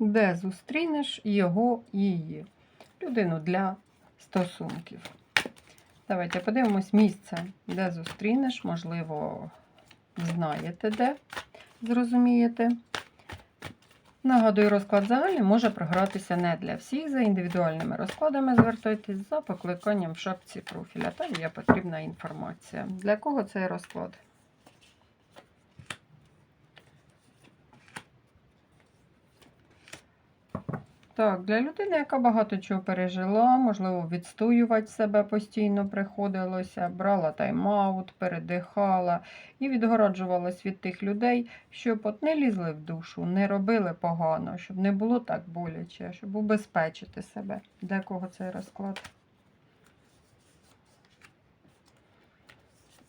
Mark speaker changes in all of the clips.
Speaker 1: де зустрінеш його її. Людину для стосунків. Давайте подивимось місце, де зустрінеш, можливо, знаєте де, зрозумієте. Нагадую, розклад загальний може програтися не для всіх. За індивідуальними розкладами звертайтесь за покликанням в шапці профіля. Там є потрібна інформація. Для кого цей розклад? Так, для людини, яка багато чого пережила, можливо, відстоювати себе постійно приходилося, брала тайм-аут, передихала і відгороджувалась від тих людей, щоб от не лізли в душу, не робили погано, щоб не було так боляче, щоб убезпечити себе. Для кого цей розклад?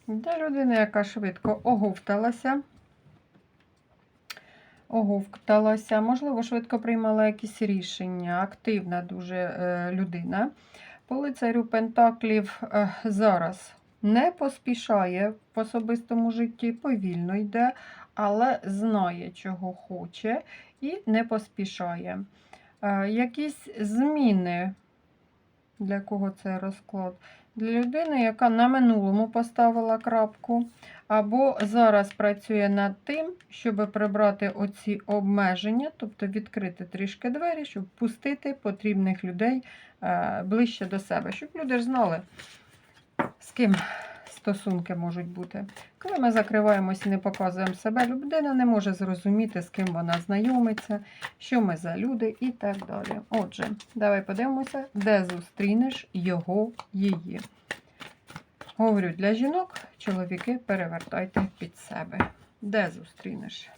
Speaker 1: Для людини, яка швидко оговталася, оговталася, можливо, швидко приймала якісь рішення, активна дуже е, людина. По лицарю Пентаклів е, зараз не поспішає в особистому житті, повільно йде, але знає, чого хоче, і не поспішає. Е, якісь зміни, для кого це розклад? Для людини, яка на минулому поставила крапку, або зараз працює над тим, щоб прибрати оці обмеження, тобто відкрити трішки двері, щоб пустити потрібних людей е, ближче до себе, щоб люди ж знали, з ким стосунки можуть бути. Коли ми закриваємось і не показуємо себе, людина не може зрозуміти, з ким вона знайомиться, що ми за люди і так далі. Отже, давай подивимося, де зустрінеш його її. Говорю для жінок, чоловіки, перевертайте під себе. Де зустрінеш?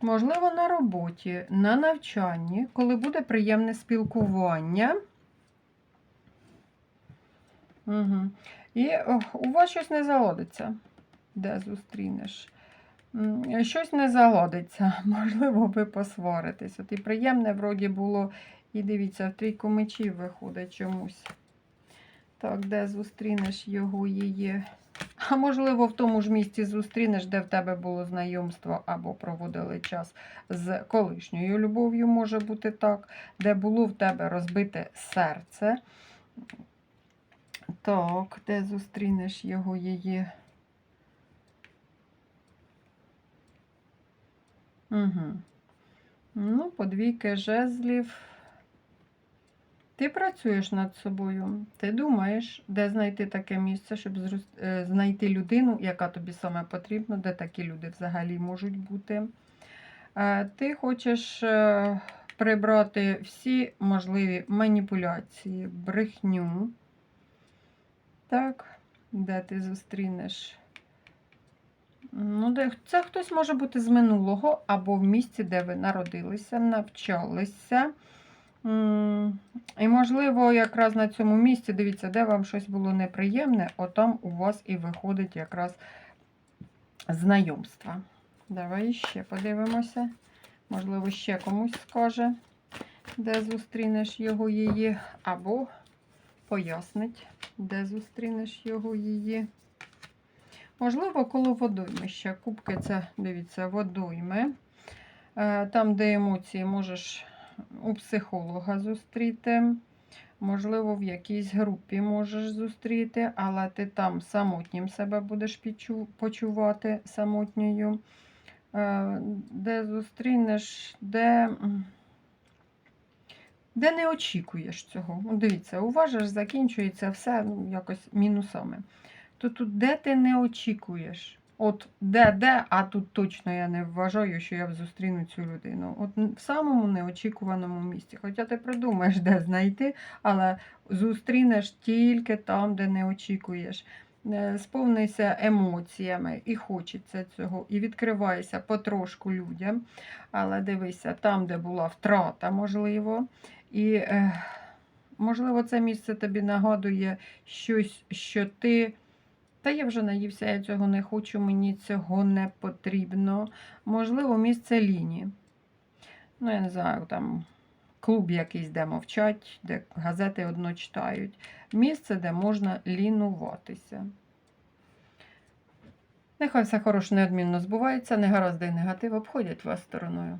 Speaker 1: Можливо, на роботі, на навчанні, коли буде приємне спілкування. Угу. І у вас щось не заладиться, де зустрінеш. Щось не заладиться, можливо, ви посваритесь. От і приємне вроді було, і дивіться, в трійку мечів виходить чомусь. Так, де зустрінеш його її. А можливо, в тому ж місці зустрінеш, де в тебе було знайомство або проводили час з колишньою любов'ю, може бути так, де було в тебе розбите серце. Так, де зустрінеш його її. Угу. Ну, подвійки жезлів. Ти працюєш над собою. Ти думаєш, де знайти таке місце, щоб е, знайти людину, яка тобі саме потрібна, де такі люди взагалі можуть бути. Е, Ти хочеш е, прибрати всі можливі маніпуляції, брехню. Так, де ти зустрінеш? Ну, це хтось може бути з минулого або в місці, де ви народилися, навчалися. І, можливо, якраз на цьому місці, дивіться, де вам щось було неприємне, отам у вас і виходить якраз знайомство. Давай ще подивимося. Можливо, ще комусь скаже, де зустрінеш його її, або пояснить, де зустрінеш його її. Можливо, коло водоймища. Кубки це, дивіться, водойми. Е, Там, де емоції, можеш у психолога зустріти. Можливо, в якійсь групі можеш зустріти, але ти там самотнім себе будеш почувати самотньою. Е, Де зустрінеш, де, де не очікуєш цього. Ну, Дивіться, у вас же ж закінчується все ну, якось мінусами. То тут де ти не очікуєш? От де, де, а тут точно я не вважаю, що я зустріну цю людину. От в самому неочікуваному місці. Хоча ти придумаєш, де знайти, але зустрінеш тільки там, де не очікуєш. Е, Сповнися емоціями і хочеться цього, і відкривайся потрошку людям. Але дивися, там, де була втрата, можливо, і е, можливо, це місце тобі нагадує щось, що ти. Та я вже наївся, я цього не хочу, мені цього не потрібно. Можливо, місце лінії. Ну, я не знаю, там клуб якийсь, де мовчать, де газети одно читають. Місце, де можна лінуватися. Нехай все хороше неодмінно збувається, негаразди і негатив обходять вас стороною.